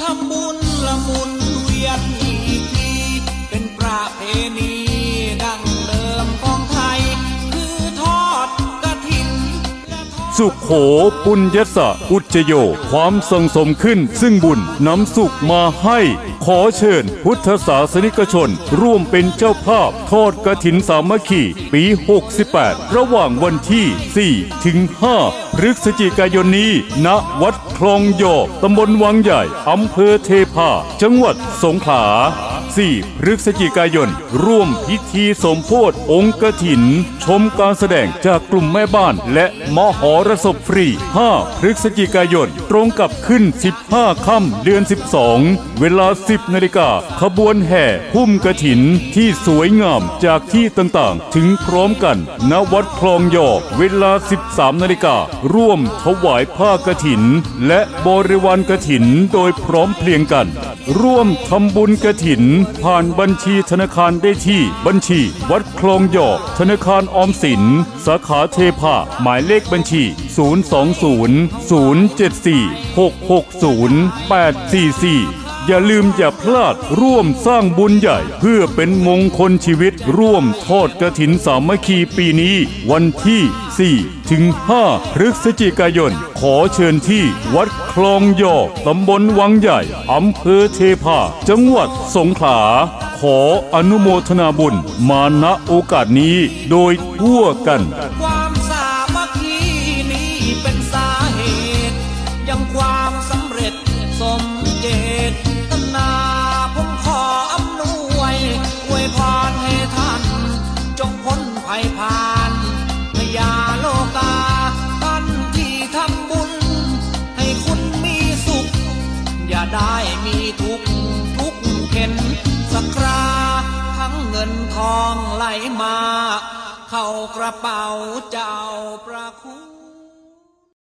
ทำบุญละมุน สุขโขปุญญสะอุจโย ความทรงสมขึ้น ซึ่งบุญนำสุขมาให้ ขอเชิญพุทธศาสนิกชน ร่วมเป็นเจ้าภาพทอดกระถินสามัคคีปี 68 ระหว่างวันที่ 4 ถึง 5 พฤศจิกายนนี้ ณ วัดคลองโยกตำบลวังใหญ่อำเภอเทพา จังหวัดสงขลา 4พฤศจิกายน ร่วมพิธีสมโพธิองค์กถิน ชมการแสดงจากกลุ่มแม่บ้านและมหรสพฟรี 5 พฤศจิกายน ตรงกับขึ้น 15 ค่ำเดือน 12 เวลา 10 นาฬิกา ขบวนแห่พุ่มกถินที่สวยงามจากที่ต่างๆ ถึงพร้อมกัน ณ วัดคลองยอกเวลา 13 นาฬิกา ร่วมถวายผ้ากถิน และบริวารกถินโดยพร้อมเพรียงกัน ร่วมทำบุญกระถินผ่านบัญชีธนาคารได้ที่บัญชี วัดคลองหยอกธนาคารออมสิน สาขาเทพาหมายเลขบัญชี 020 074 660 844 อย่าลืมอย่าพลาดร่วมสร้างบุญใหญ่ เพื่อเป็นมงคลชีวิตร่วมทอดกระถินสามัคคีปีนี้ วันที่ 4 ถึง 5 พฤศจิกายน ขอเชิญที่วัดคลองยอกตำบลวังใหญ่อำเภอเทพา จังหวัดสงขลาขออนุโมทนาบุญมาณโอกาสนี้โดยทั่วกัน มีทุกทุกเข็นสักคราทั้งเงินทองไหลมา เข้ากระเป๋าเจ้าประคุณ